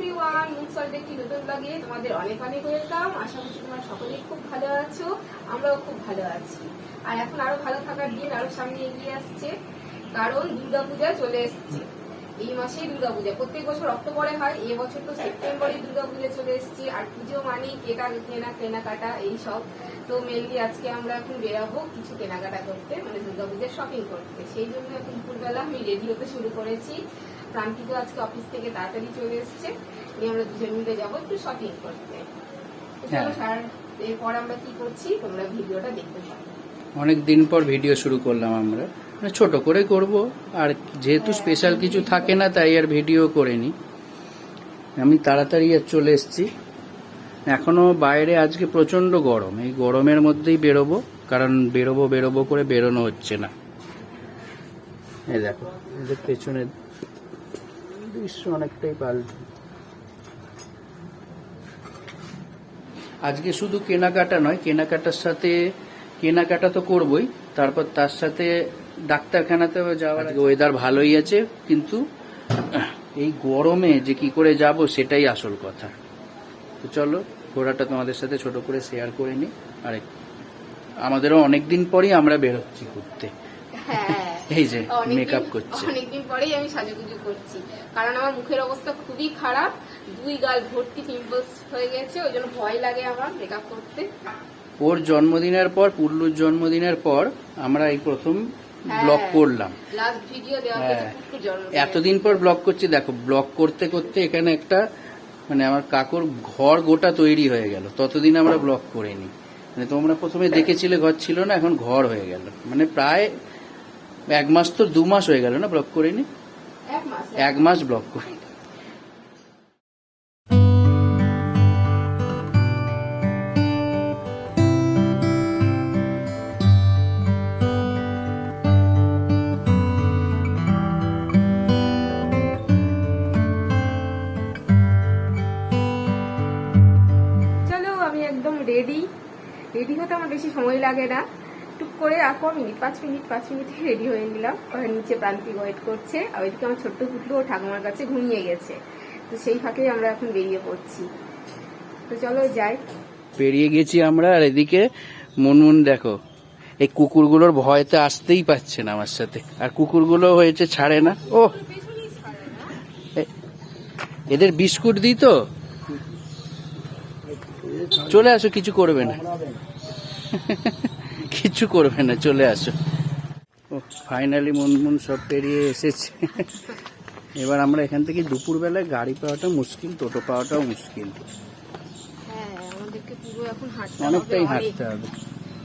Everyone মুখ salt একটি নতুন ব্লগে তোমাদের অনেক অনেক ওয়েলকাম আশা করছি তোমরা সকলেই খুব ভালো আছো, আমরাও খুব ভালো আছি। আর এখন আরও ভালো থাকার দিন আরও সামনে এগিয়ে আসছে, কারণ দুর্গাপূজা চলে এসছে। এই মাসেই দুর্গাপূজা, প্রত্যেক বছর অক্টোবরে হয় এই বছর তো সেপ্টেম্বরে দুর্গাপূজা চলে এসছে, আর পুজো মানেই কেটা কেনা, কেনাকাটা এইসব তো মেনলি আজকে আমরা এখন বেরাবো কিছু কেনাকাটা করতে মানে দুর্গাপূজার শপিং করতে। সেই জন্য এখন দুপুরবেলা আমি রেডি হতে শুরু করেছি। প্রান্তিক আজকে অফিস থেকে তাড়াতাড়ি চলে এসছে। নিয়ে আমরা দুজন মিলে যাব একটু শপিং করতে। হ্যাঁ। এরপর আমরা কি করছি তোমরা ভিডিওটা দেখতে পারো অনেক দিন পর ভিডিও শুরু করলাম আমরা। মানে ছোট করে করব আর যেহেতু স্পেশাল কিছু থাকে না তাই আর ভিডিও করিনি। আমি তাড়াতাড়ি আর চলে এসেছি। এখনও বাইরে আজকে প্রচণ্ড গরম। এই গরমের মধ্যেই বেরোবো কারণ বেরোবো বেরোবো করে বেরোনো হচ্ছে না। এই দেখো পেছনে দৃশ্য অনেকটাই পাল্টে। আজকে শুধু কেনাকাটা নয় কেনাকাটার সাথে কেনাকাটা তো করবই তারপর তার সাথে ডাক্তারখানাতেও যাওয়ার আজকে ওয়েদার ভালোই আছে কিন্তু এই গরমে যে কি করে যাব সেটাই আসল কথা। তো চলো ঘোরাটা তোমাদের সাথে ছোট করে শেয়ার করে নিই। আর আমাদেরও অনেক দিন পরই আমরা বেরোচ্ছি ঘুরতে। হ্যাঁ এই যে মেকআপ করছে। অনেকদিন পরেই আমি সাজুগুজু করছি। কারণ আমার মুখের অবস্থা খুবই খারাপ। দুই গাল ভর্তি পিম্পলস হয়ে গেছে ওই জন্য ভয় লাগে আমার মেকআপ করতে। ওর জন্মদিনের পর পুল্লুর জন্মদিনের পর আমরা এই প্রথম হ্যাঁ। ব্লগ করলাম। হ্যাঁ। এতদিন পর ব্লগ করছি দেখো ব্লগ করতে করতে এখানে একটা মানে আমার কাকুর ঘর গোটা তৈরি হয়ে গেল। ততদিন আমরা ব্লগ করিনি। মানে তোমরা প্রথমে দেখেছিলে ঘর ছিল না এখন ঘর হয়ে গেল। মানে প্রায় এক মাস তো দু মাস হয়ে গেল না ব্লক করিনি? এক মাস। এক মাস ব্লগ করিনি। চলো আমি একদম রেডি রেডি হতে আমার বেশি সময় লাগে না। করে ক মিনিট পাঁচ মিনিট, পাঁচ মিনিটে রেডি হয়ে নিলাম। নিচে প্রান্তিক ওয়েট করছে। আর ওইদিকে আমার ছোট্ট পুটলু ও ঠাকুমার কাছে ঘুমিয়ে গেছে। তো সেই ফাঁকেই আমরা এখন বেরিয়ে পড়ছি। তো চলো যাই। পেরিয়ে গেছি আমরা, আর এদিকে মুনমুন দেখো, এই কুকুরগুলোর ভয়তে আসতেই পারছে না আমার সাথে। আর কুকুরগুলো হয়েছে ছাড়ে না। ও! এদের বিস্কুট দিই তো? চলে আসো, কিছু করবে না। কিছু করবে না চলে আসো। ও ফাইনালি মুনমুন সব পেরিয়ে এসেছে। এবার আমরা এখান থেকে দুপুরবেলায় গাড়ি পাওয়াটা মুশকিল টোটো পাওয়াটাও মুশকিল। হ্যাঁ আমাদেরকে পুরো এখন হাঁটতে অনেকটাই হাঁটতে হবে।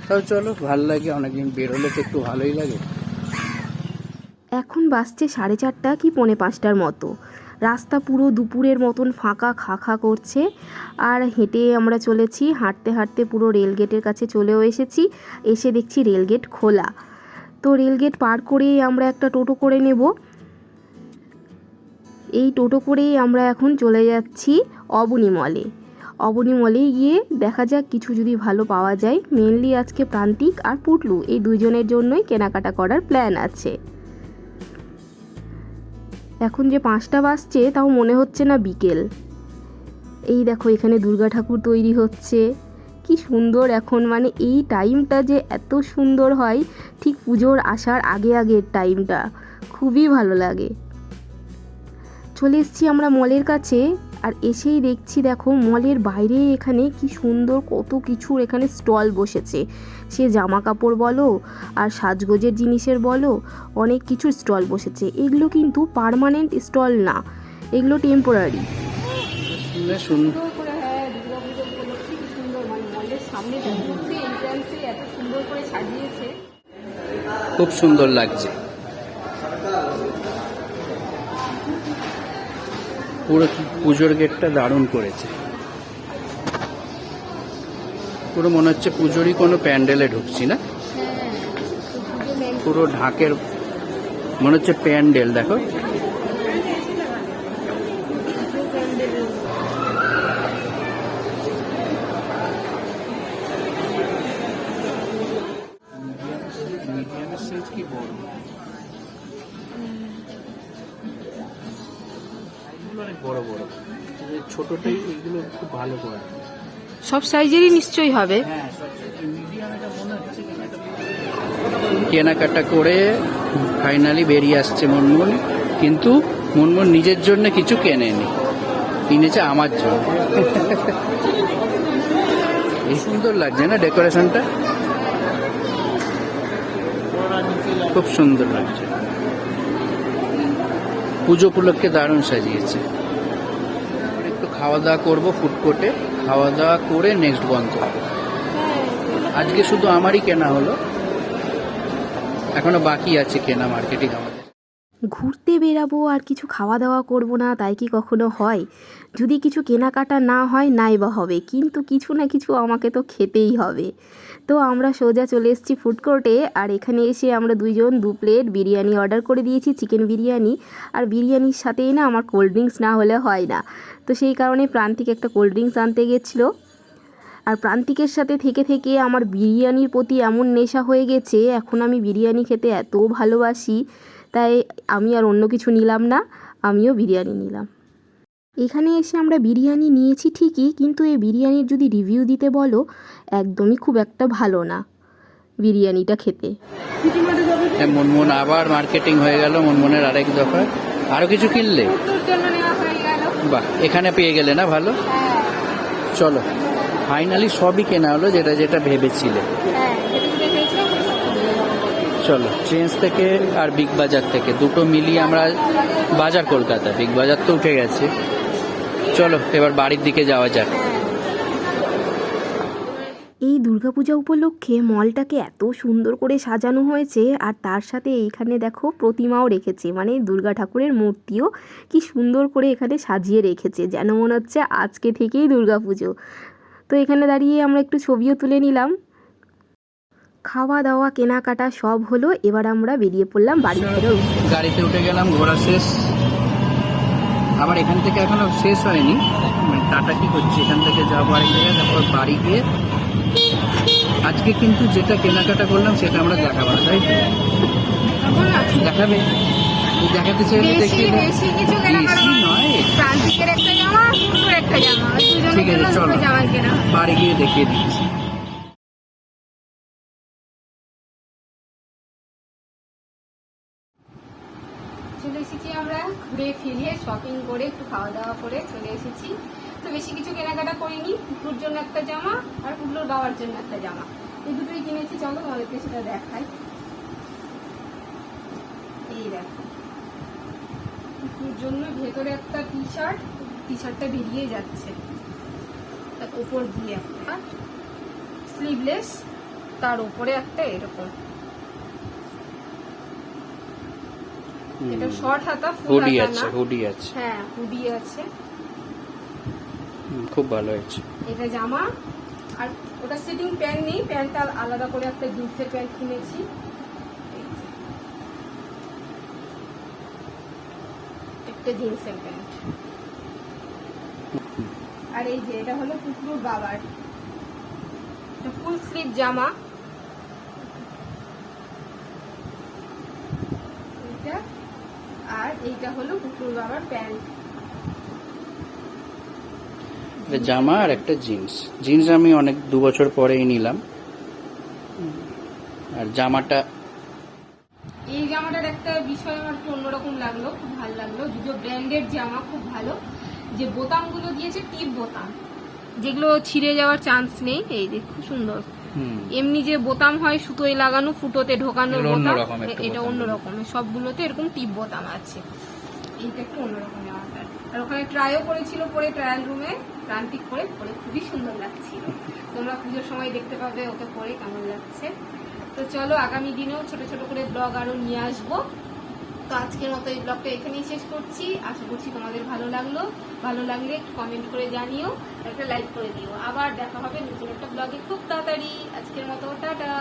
তাও চলো ভালো লাগে অনেকদিন বেরোলে তো একটু ভালোই লাগে। এখন বাসছে সাড়ে চারটা কি পৌনে পাঁচটার মতো। রাস্তা পুরো দুপুরের মতন ফাঁকা খা খা করছে। আর হেঁটে আমরা চলেছি, হাঁটতে হাঁটতে পুরো রেলগেটের কাছে চলেও এসেছি। এসে দেখছি রেলগেট খোলা। তো রেলগেট পার করেই আমরা একটা টোটো করে নেব। এই টোটো করেই আমরা এখন চলে যাচ্ছি অবনী মলে। অবনী মলে গিয়ে দেখা যাক কিছু যদি ভালো পাওয়া যায়। মেনলি আজকে প্রান্তিক আর পুটলু, এই দুজনের জন্যই কেনাকাটা করার প্ল্যান আছে। এখন যে পাঁচটা বাজছে, তাও মনে হচ্ছে না বিকেল। এই দেখো, এখানে দুর্গা ঠাকুর তৈরি হচ্ছে। কি সুন্দর এখন মানে এই টাইমটা যে এত সুন্দর হয়, ঠিক পুজোর আসার আগে আগের টাইমটা। খুবই ভালো লাগে। চলে এসছি আমরা মলের কাছে। আর এসেই দেখছি দেখো মলের বাইরে এখানে কি সুন্দর কত কিছুর এখানে স্টল বসেছে। সে জামা কাপড় বলো আর সাজগোজের জিনিসের বলো অনেক কিছুর স্টল বসেছে। এগুলো কিন্তু পার্মানেন্ট স্টল না এগুলো টেম্পোরারি। শুনলে শুন সুন্দর করে হ্যাঁ দুর্গাপুজো উপলক্ষে কি সুন্দর মানে মলের সামনে ঢুকতে এন্ট্রান্সে এত সুন্দর করে সাজিয়েছে খুব সুন্দর লাগছে পুরো পুজোর গেটটা দারুণ করেছে। পুরো মনে হচ্ছে পুজোরই কোনো প্যান্ডেলে ঢুকছি না। পুরো ঢাকের মনে হচ্ছে প্যান্ডেল, দেখো। কি বড়? বড় বড়। ছোটটাই এগুলো খুব ভালো করে। সব সাইজেরই নিশ্চয়ই হবে। হ্যাঁ কেনাকাটা করে ফাইনালি বেরিয়ে আসছে মুনমুন। কিন্তু মুনমুন নিজের জন্য কিছু কেনেনি। কিনেছে আমার জন্য। এই সুন্দর লাগছে না ডেকোরেশনটা? খুব সুন্দর লাগছে। পুজো উপলক্ষে দারুণ সাজিয়েছে। খাওয়া দাওয়া করব ফুড কোর্টে খাওয়া দাওয়া করে নেক্সট বন্ধ আজকে শুধু আমারই কেনা হলো। এখনও বাকি আছে কেনা মার্কেটিং আমাদের। ঘুরতে বেরাবো আর কিছু খাওয়া দাওয়া করব না, তাই কি কখনো হয়? যদি কিছু কেনাকাটা না হয়, নাই বা হবে। কিন্তু কিছু না কিছু আমাকে তো খেতেই হবে। তো আমরা সোজা চলে এসেছি ফুড কোর্টে আর এখানে এসে আমরা দুইজন দু প্লেট বিরিয়ানি অর্ডার করে দিয়েছি চিকেন বিরিয়ানি। আর বিরিয়ানির সাথেই না আমার কোল্ড ড্রিঙ্কস না হলে হয় না। তো সেই কারণে প্রান্তিক একটা কোল্ড ড্রিঙ্কস আনতে গেছিল। আর প্রান্তিকের সাথে থেকে থেকে আমার বিরিয়ানির প্রতি এমন নেশা হয়ে গেছে, এখন আমি বিরিয়ানি খেতে এত ভালোবাসি। তাই আমি আর অন্য কিছু নিলাম না আমিও বিরিয়ানি নিলাম। এখানে এসে আমরা বিরিয়ানি নিয়েছি ঠিকই কিন্তু এই বিরিয়ানির যদি রিভিউ দিতে বলো একদমই খুব একটা ভালো না বিরিয়ানিটা খেতে। হ্যাঁ, মনমন আবার মার্কেটিং হয়ে গেল মনমনের আরেক দফা। আরও কিছু কিনলে? হয়ে বাহ এখানে পেয়ে গেলে না ভালো? হ্যাঁ। চলো ফাইনালি সবই কেনা হলো যেটা যেটা ভেবেছিলে হ্যাঁ যেটা যেটা খেয়েছিলাম ওটা সব কিনে নেওয়া। চলো চেঞ্জ থেকে আর বিগ বাজার থেকে, দুটো মিলিয়ে আমরা বাজার কলকাতা বিগ বাজার তো উঠে গেছে। চলো, এবার বাড়ির দিকে যাওয়া যাক। এই দুর্গাপূজা উপলক্ষে মলটাকে এত সুন্দর করে সাজানো হয়েছে, আর তার সাথে এইখানে দেখো প্রতিমাও রেখেছে মানে দুর্গা ঠাকুরের মূর্তিও কি সুন্দর করে এখানে সাজিয়ে রেখেছে, যেন মনে হচ্ছে আজকে থেকেই দুর্গাপুজো। তো এখানে দাঁড়িয়ে আমরা একটু ছবিও তুলে নিলাম। খাওয়া দাওয়া কেনাকাটা সব হলো এবার আমরা বেরিয়ে পড়লাম বাড়ি। ফেরার গাড়িতে উঠে গেলাম ঘোরা শেষ। আবার এখান থেকে এখনও শেষ হয়নি। মানে টাটা কি করছি? এখান থেকে যাব আরেক জায়গায় তারপর বাড়ি গিয়ে আজকে কিন্তু যেটা কেনাকাটা করলাম সেটা আমরা দেখাবো না, তাই তো? দেখাবে? দেখাতে চাইলে দেখিয়ে। বেশি কিছু বেশি নয়। প্রান্তিকের একটা জামা সুন্দর একটা জামা। ঠিক আছে, চলো। কেনা। বাড়ি গিয়ে দেখিয়ে দিচ্ছি। আমরা ঘুরে ফিরে শপিং করে একটু খাওয়া দাওয়া করে চলে এসেছি। তো বেশি কিছু কেনাকাটা করিনি। পুকুর জন্য একটা জামা আর পুকুর বাবার জন্য একটা জামা। এই দুটোই কিনেছি। চলো তোমাদেরকে সেটা দেখাই। এই দেখো। পুকুর জন্য ভেতরে একটা টি শার্ট টি শার্টটা বেরিয়ে যাচ্ছে। তার উপর দিয়ে একটা স্লিভলেস তার উপরে একটা এরকম। এটা শর্ট হাতা ফুল হুডি আছে হুডি আছে। হ্যাঁ হুডি আছে। খুব ভালো হয়েছে। এটা জামা। আর ওটা সিটিং প্যান্ট নেই প্যান্টটা আলাদা করে একটা জিন্সের প্যান্ট কিনেছি। একটা জিন্সের প্যান্ট আর এই যে এটা হলো কুকুর বাবার। ফুল স্লিভ জামা এইটা আর এইটা হলো কুকুর বাবার প্যান্ট। জামা আর একটা জিন্স। জিন্স আমি অনেক দু বছর পরেই নিলাম। আর জামাটা এই জামাটার একটা বিষয় আমার একটু অন্যরকম লাগল খুব ভালো লাগল। দুটো ব্র্যান্ডেড জামা খুব ভালো। যে বোতামগুলো দিয়েছে টিপ বোতাম যেগুলো ছিঁড়ে যাওয়ার চান্স নেই। এই যে খুব সুন্দর। এমনি যে বোতাম হয় সুতোয় লাগানো ফুটোতে ঢোকানো বোতাম অন্যরকম এটা বোতাম। অন্য রকমের সবগুলোতে এরকম টিপ বোতাম আছে। এইটা একটু অন্যরকম আর ওখানে ট্রাইও করেছিল পরে ট্রায়াল রুমে প্রান্তিক করে পরে খুবই সুন্দর লাগছিল। তোমরা পুজোর সময় দেখতে পাবে ওকে পরে কেমন লাগছে। তো চলো আগামী দিনেও ছোট ছোট করে ব্লগ আরও নিয়ে আসব। তো আজকের মতো এই ব্লগটা এখানেই শেষ করছি। আশা করছি তোমাদের ভালো লাগল। ভালো লাগলে কমেন্ট করে জানিও, একটা লাইক করে দিও। আবার দেখা হবে নতুন একটা ব্লগে খুব তাড়াতাড়ি। আজকের মতো, টাটা!